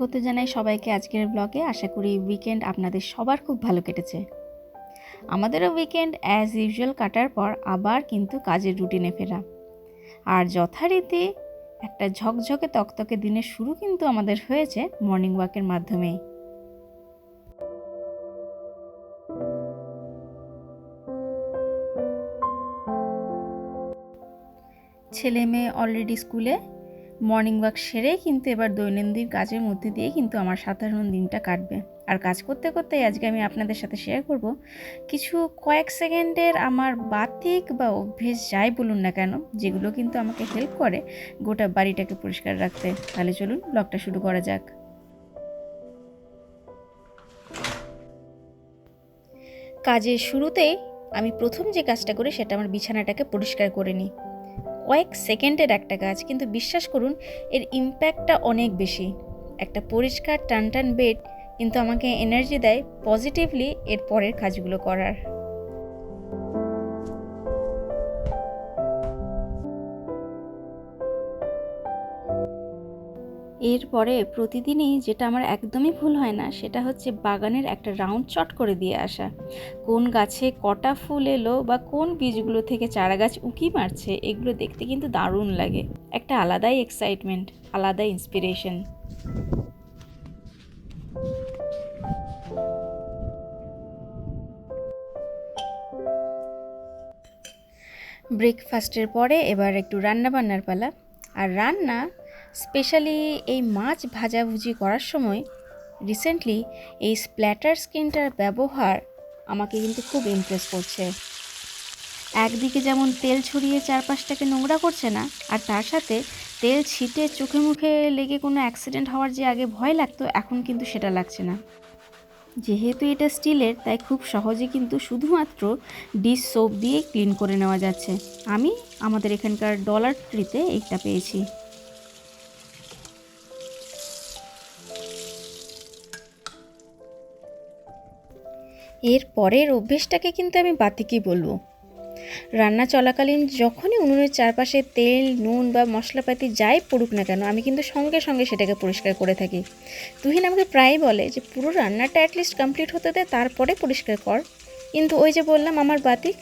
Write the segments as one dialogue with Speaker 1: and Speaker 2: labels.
Speaker 1: স্বাগত জানাই সবাইকে আজকের ব্লগে আশা করি উইকেন্ড আপনাদের সবার খুব ভালো কেটেছে। আমাদেরও উইকেন্ড অ্যাজ ইউজুয়াল কাটার পর আবার কিন্তু কাজের রুটিনে ফেরা। আর যথারীতি একটা ঝকঝকে তকতকে দিনের শুরু কিন্তু আমাদের হয়েছে মর্নিং ওয়াকের মাধ্যমেই। ছেলে মেয়ে অলরেডি স্কুলে মর্নিং ওয়াক সেরেই কিন্তু এবার দৈনন্দিন কাজের মধ্যে দিয়ে কিন্তু আমার সাধারণ দিনটা কাটবে। আর কাজ করতে করতে আজকে আমি আপনাদের সাথে শেয়ার করব কিছু কয়েক সেকেন্ডের আমার বাতিক বা অভ্যেস যাই বলুন না কেন, যেগুলো কিন্তু আমাকে হেল্প করে গোটা বাড়িটাকে পরিষ্কার রাখতে। তাহলে চলুন ব্লগটা শুরু করা যাক। কাজের শুরুতেই আমি প্রথম যে কাজটা করি সেটা আমার বিছানাটাকে পরিষ্কার করে নিই। কয়েক সেকেন্ডের একটা কাজ কিন্তু বিশ্বাস করুন, এর ইম্প্যাক্টটা অনেক বেশি। একটা পরিষ্কার টান টান বেড কিন্তু আমাকে এনার্জি দেয় পজিটিভলি এর পরের কাজগুলো করার। এরপরে প্রতিদিনই যেটা আমার একদমই ভুল হয় না, সেটা হচ্ছে বাগানের একটা রাউন্ড চট করে দিয়ে আসা। কোন গাছে কটা ফুল এলো বা কোন বীজগুলো থেকে চারা গাছ উঁকি মারছে, এগুলো দেখতে কিন্তু দারুণ লাগে। একটা আলাদাই এক্সাইটমেন্ট আলাদা ইন্সপিরেশন ব্রেকফাস্টের পরে এবার একটু রান্না বান্নার পালা। আর রান্না স্পেশালি এই মাছ ভাজাভুজি করার সময় রিসেন্টলি এই স্প্ল্যাটার স্কিনটার ব্যবহার আমাকে কিন্তু খুব ইমপ্রেস করছে। একদিকে যেমন তেল ছড়িয়ে চারপাশটাকে নোংরা করছে না, আর তার সাথে তেল ছিটে চোখে মুখে লেগে কোনো অ্যাক্সিডেন্ট হওয়ার যে আগে ভয় লাগতো, এখন কিন্তু সেটা লাগছে না। যেহেতু এটা স্টিলের, তাই খুব সহজে কিন্তু শুধুমাত্র ডিশ সোপ দিয়ে ক্লিন করে নেওয়া যাচ্ছে। আমি আমাদের এখানকার ডলার ট্রিতে এইটা পেয়েছি। এর পরের অভ্যেসটাকে কিন্তু আমি বাতিকই বলব। রান্না চলাকালীন যখনই উনুনের চারপাশে তেল, নুন বা মশলাপাতি যাই পড়ুক না কেন, আমি কিন্তু সঙ্গে সঙ্গে সেটাকে পরিষ্কার করে থাকি। তুহিন আমাকে প্রায় বলে যে, পুরো রান্নাটা অ্যাটলিস্ট কমপ্লিট হতে দে, তারপরে পরিষ্কার কর। কিন্তু ওই যে বললাম আমার বাতিক,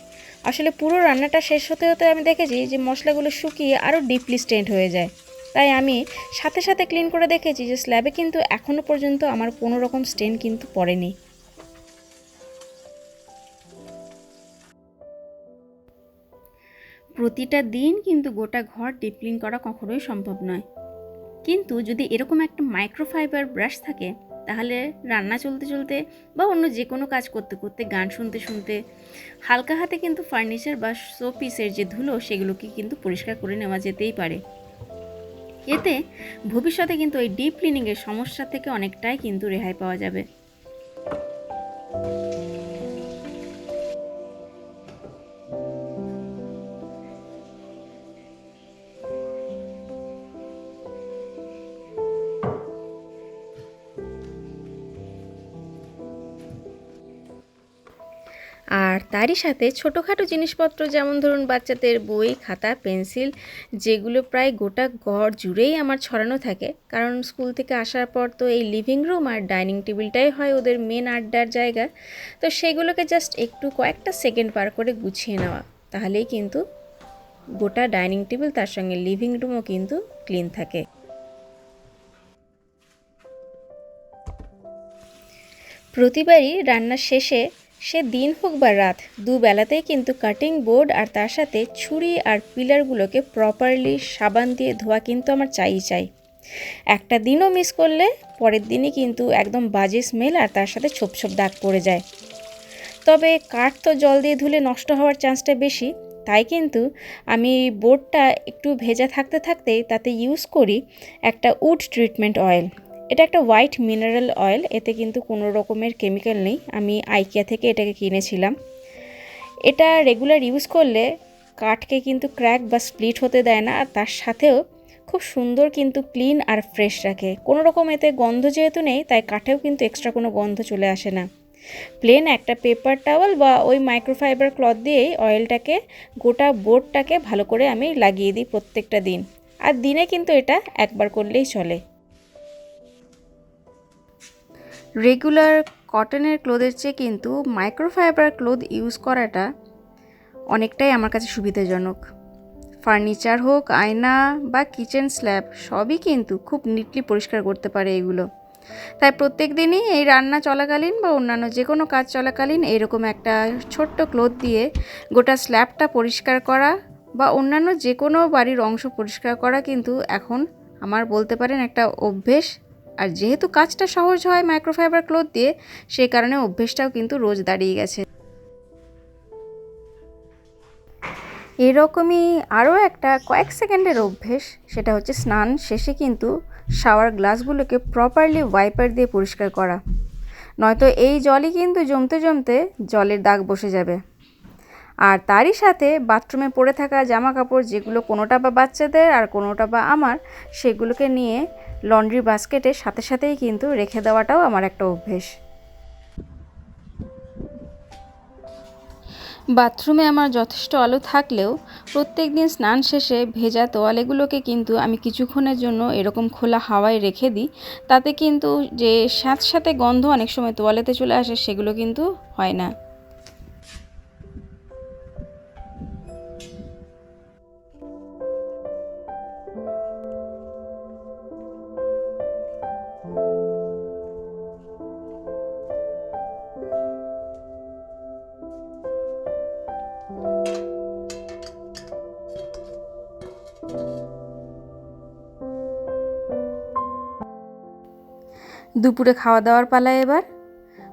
Speaker 1: আসলে পুরো রান্নাটা শেষ হতে হতে আমি দেখেছি যে, মশলাগুলো শুকিয়ে আরও ডিপলি স্টেন্ট হয়ে যায়। তাই আমি সাথে সাথে ক্লিন করে দেখেছি যে স্ল্যাবে কিন্তু এখনও পর্যন্ত আমার কোনো রকম স্টেন কিন্তু পড়েনি। প্রতিটা দিন কিন্তু গোটা ঘর ডিপ ক্লিন করা কখনোই সম্ভব নয়। কিন্তু যদি এরকম একটা মাইক্রোফাইবার ব্রাশ থাকে, তাহলে রান্না চলতে চলতে বা অন্য যে কোনো কাজ করতে করতে, গান শুনতে শুনতে, হালকা হাতে কিন্তু ফার্নিচার বা শোপিসের যে ধুলো, সেগুলোকে কিন্তু পরিষ্কার করে নেওয়া যেতেই পারে। এতে ভবিষ্যতে কিন্তু ওই ডিপ ক্লিনিংয়ের সমস্যা থেকে অনেকটাই কিন্তু রেহাই পাওয়া যাবে। আর তারই সাথে ছোটোখাটো জিনিসপত্র যেমন ধরুন বাচ্চাদের বই, খাতা, পেন্সিল, যেগুলো প্রায় গোটা ঘর জুড়েই আমার ছড়ানো থাকে। কারণ স্কুল থেকে আসার পর তো এই লিভিং রুম আর ডাইনিং টেবিলটাই হয় ওদের মেন আড্ডার জায়গা। তো সেগুলোকে জাস্ট একটু কয়েকটা সেকেন্ড পার করে গুছিয়ে নেওয়া। তাহলেই কিন্তু গোটা ডাইনিং টেবিল তার সঙ্গে লিভিং রুমও কিন্তু ক্লিন থাকে। প্রতিবারই রান্নার শেষে সে দিন হোক বা রাত, দুবেলাতেই কিন্তু কাটিং বোর্ড আর তার সাথে ছুরি আর পিলারগুলোকে প্রপারলি সাবান দিয়ে ধোয়া কিন্তু আমার চাই চাই। একটা দিনও মিস করলে পরের দিনই কিন্তু একদম বাজে স্মেল আর তার সাথে ছোপ ছোপ দাগ পড়ে যায়। তবে কাঠ তো জল দিয়ে ধুলে নষ্ট হওয়ার চান্সটা বেশি, তাই কিন্তু আমি বোর্ডটা একটু ভেজা থাকতে থাকতেই তাতে ইউজ করি একটা উড ট্রিটমেন্ট অয়েল এটা একটা হোয়াইট মিনারেল অয়েল এতে কিন্তু কোনো রকমের কেমিক্যাল নেই। আমি আইকিয়া থেকে এটাকে কিনেছিলাম। এটা রেগুলার ইউজ করলে কাঠকে কিন্তু ক্র্যাক বা স্প্লিট হতে দেয় না, আর তার সাথেও খুব সুন্দর কিন্তু ক্লিন আর ফ্রেশ রাখে। কোনো রকম এতে গন্ধ যেহেতু নেই, তাই কাঠেও কিন্তু এক্সট্রা কোনো গন্ধ চলে আসে না। প্লেন একটা পেপার টাওয়াল বা ওই মাইক্রোফাইবার ক্লথ দিয়েই অয়েলটাকে গোটা বোর্ডটাকে ভালো করে আমি লাগিয়ে দিই প্রত্যেকটা দিন। আর দিনে কিন্তু এটা একবার করলেই চলে। রেগুলার কটনের ক্লোথের চেয়ে কিন্তু মাইক্রোফাইবার ক্লোথ ইউজ করাটা অনেকটাই আমার কাছে সুবিধাজনক। ফার্নিচার হোক, আয়না বা কিচেন স্ল্যাব সবই কিন্তু খুব নিটলি পরিষ্কার করতে পারে এগুলো। তাই প্রত্যেক দিনই এই রান্না চলাকালীন বা অন্যান্য যে কোনো কাজ চলাকালীন এরকম একটা ছোট্ট ক্লোথ দিয়ে গোটা স্ল্যাবটা পরিষ্কার করা বা অন্যান্য যে কোনো বাড়ির অংশ পরিষ্কার করা কিন্তু এখন আমার বলতে পারেন একটা অভ্যেস আর যেহেতু কাজটা সহজ হয় মাইক্রোফাইবার ক্লোথ দিয়ে সেই কারণে অভ্যেসটাও কিন্তু রোজ দাঁড়িয়ে গেছে। এরকমই আরও একটা কয়েক সেকেন্ডের অভ্যেস, সেটা হচ্ছে স্নান শেষে কিন্তু শাওয়ার গ্লাসগুলোকে প্রপারলি ওয়াইপার দিয়ে পরিষ্কার করা। নয়তো এই জলই কিন্তু জমতে জমতে জলের দাগ বসে যাবে। আর তারই সাথে বাথরুমে পড়ে থাকা জামা কাপড় যেগুলো কোনোটা বা বাচ্চাদের আর কোনোটা বা আমার, সেগুলোকে নিয়ে লন্ড্রি বাস্কেটের সাথে সাথেই কিন্তু রেখে দেওয়াটাও আমার একটা অভ্যেস। বাথরুমে আমার যথেষ্ট আলো থাকলেও প্রত্যেক দিন স্নান শেষে ভেজা তোয়ালেগুলোকে কিন্তু আমি কিছুক্ষণের জন্য এরকম খোলা হাওয়ায় রেখে দিই। তাতে কিন্তু যে সাথে সাথে গন্ধ অনেক সময় তোয়ালেতে চলে আসে সেগুলো কিন্তু হয় না। দুপুরে খাওয়া দাওয়ার পালা এবার।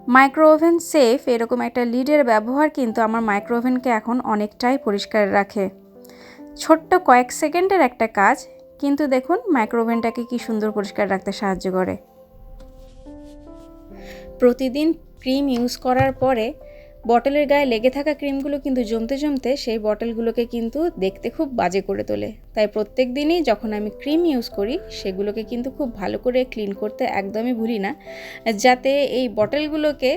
Speaker 1: মাইক্রো ওভেন সেফ এরকম একটা লিডের ব্যবহার কিন্তু আমার মাইক্রো ওভেনকে এখন অনেকটাই পরিষ্কার রাখে। ছোট্ট কয়েক সেকেন্ডের একটা কাজ, কিন্তু দেখুন মাইক্রো ওভেনটাকে কি সুন্দর পরিষ্কার রাখতে সাহায্য করে। প্রতিদিন ক্রিম ইউজ করার পরে বটলের গায়ে লেগে থাকা ক্রিমগুলো কিন্তু জমতে জমতে সেই বটলগুলোকে কিন্তু দেখতে খুব বাজে করে তোলে তাই প্রত্যেক দিনই যখন আমি ক্রিম ইউজ করি সেগুলোকে কিন্তু খুব ভালো করে ক্লিন করতে একদমই ভুলি না যাতে এই বটলগুলোকে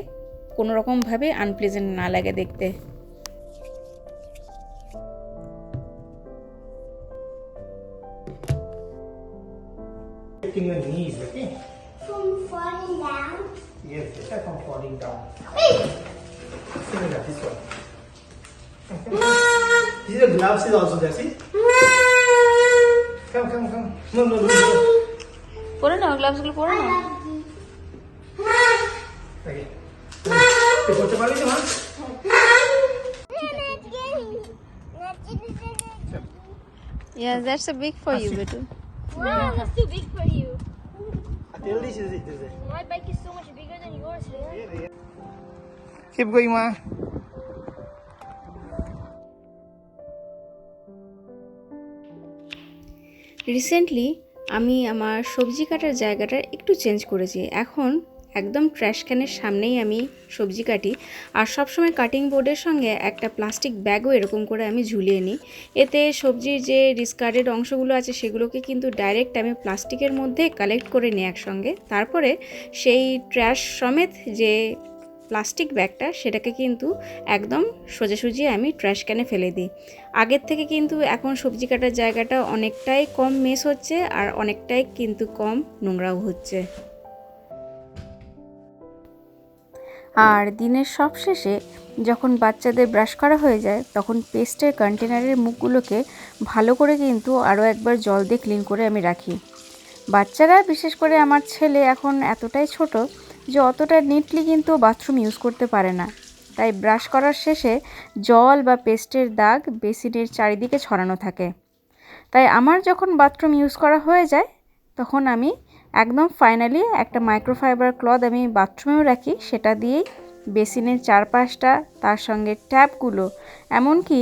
Speaker 1: কোনো রকমভাবে আনপ্লেজেন্ট না লাগে দেখতে
Speaker 2: your knees, okay?
Speaker 3: From falling down.
Speaker 2: Yes, yes, from falling down. Similar, this one. This is the gloves is also there, see? Come, come, come. No, no, no, no.
Speaker 1: পরে না গ্লাভসগুলো পরে না
Speaker 2: Okay. তুই করতে পারবি তো মা?
Speaker 1: Yeah, that's a big for you, Betu.
Speaker 3: Wow, that's too big for you.
Speaker 2: Tell this is it, is it?
Speaker 3: My bike is so much bigger than yours. Leon.
Speaker 2: Keep going, ma.
Speaker 1: Recently আমি আমার সবজি কাটার জায়গাটা একটু change করেছি। এখন একদম trash ক্যানের সামনেই আমি সবজি কাটি। আর সবসময় কাটিং বোর্ডের সঙ্গে একটা প্লাস্টিক ব্যাগও এরকম করে আমি ঝুলিয়ে নিই। এতে সবজির যে ডিসকার্ডেড অংশগুলো আছে সেগুলোকে কিন্তু ডাইরেক্ট আমি প্লাস্টিকের মধ্যে কালেক্ট করে নিই একসঙ্গে। তারপরে সেই ট্র্যাশ সমেত যে প্লাস্টিক ব্যাগটা সেটাকে কিন্তু একদম সোজাসুজি আমি ট্র্যাশ ক্যানে ফেলে দিই। আগের থেকে কিন্তু এখন সবজি কাটার জায়গাটা অনেকটাই কম মেস হচ্ছে আর অনেকটাই কিন্তু কম নোংরাও হচ্ছে। আর দিনের সব শেষে যখন বাচ্চাদের ব্রাশ করা হয়ে যায়, তখন পেস্টের কন্টেনারের মুখগুলোকে ভালো করে কিন্তু আরও একবার জল দিয়ে ক্লিন করে আমি রাখি। বাচ্চারা, বিশেষ করে আমার ছেলে, এখন এতটাই ছোট যে অতটা নিটলি কিন্তু বাথরুম ইউজ করতে পারে না। তাই ব্রাশ করার শেষে জল বা পেস্টের দাগ বেসিনের চারিদিকে ছড়ানো থাকে। তাই আমার যখন বাথরুম ইউজ করা হয়ে যায়, তখন আমি একদম ফাইনালি একটা মাইক্রোফাইবার ক্লথ আমি বাথরুমেও রাখি, সেটা দিয়েই বেসিনের চারপাশটা, তার সঙ্গে ট্যাপগুলো এমনকি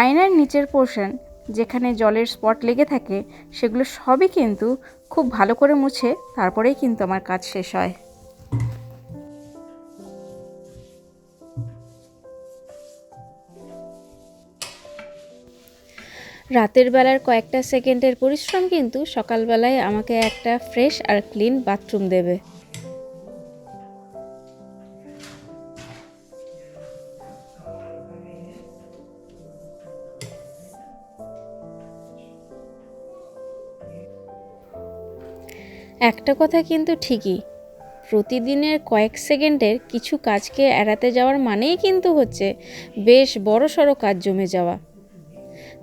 Speaker 1: আয়নার নিচের পোর্শন যেখানে জলের স্পট লেগে থাকে, সেগুলো সবই কিন্তু খুব ভালো করে মুছে, তারপরেই কিন্তু আমার কাজ শেষ হয়। রাতের বেলার কয়েকটা সেকেন্ডের পরিশ্রম কিন্তু সকালবেলায় আমাকে একটা ফ্রেশ আর ক্লিন বাথরুম দেবে। একটা কথা কিন্তু ঠিকই, প্রতিদিনের কয়েক সেকেন্ডের কিছু কাজকে এড়াতে যাওয়ার মানেই কিন্তু হচ্ছে বেশ বড় সড়ো কাজ জমে যাওয়া।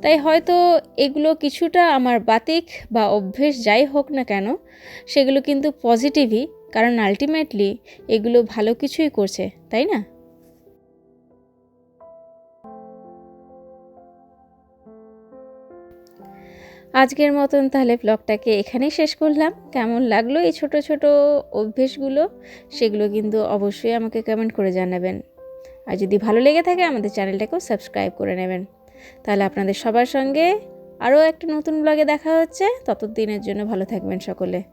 Speaker 1: তাই হয়তো এগুলো কিছুটা আমার বাতিক বা অভ্যেস যাই হোক না কেন, সেগুলো কিন্তু পজিটিভই কারণ আলটিমেটলি এগুলো ভালো কিছুই করছে, তাই না? আজকের মতন তাহলে ব্লগটাকে এখানেই শেষ করলাম। কেমন লাগল এই ছোট ছোট অভ্যেসগুলো, সেগুলো কিন্তু অবশ্যই আমাকে কমেন্ট করে জানাবেন। আর যদি ভালো লেগে থাকে আমাদের চ্যানেলটাকেও সাবস্ক্রাইব করে নেবেন। তাহলে আপনাদের সবার সঙ্গে আরও একটা নতুন ব্লগে দেখা হচ্ছে। ততদিনের জন্য ভালো থাকবেন সকলে।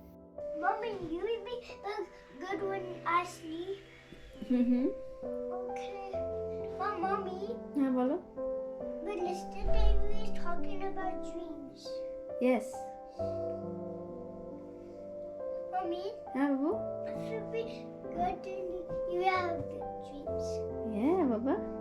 Speaker 1: Yeah, Baba.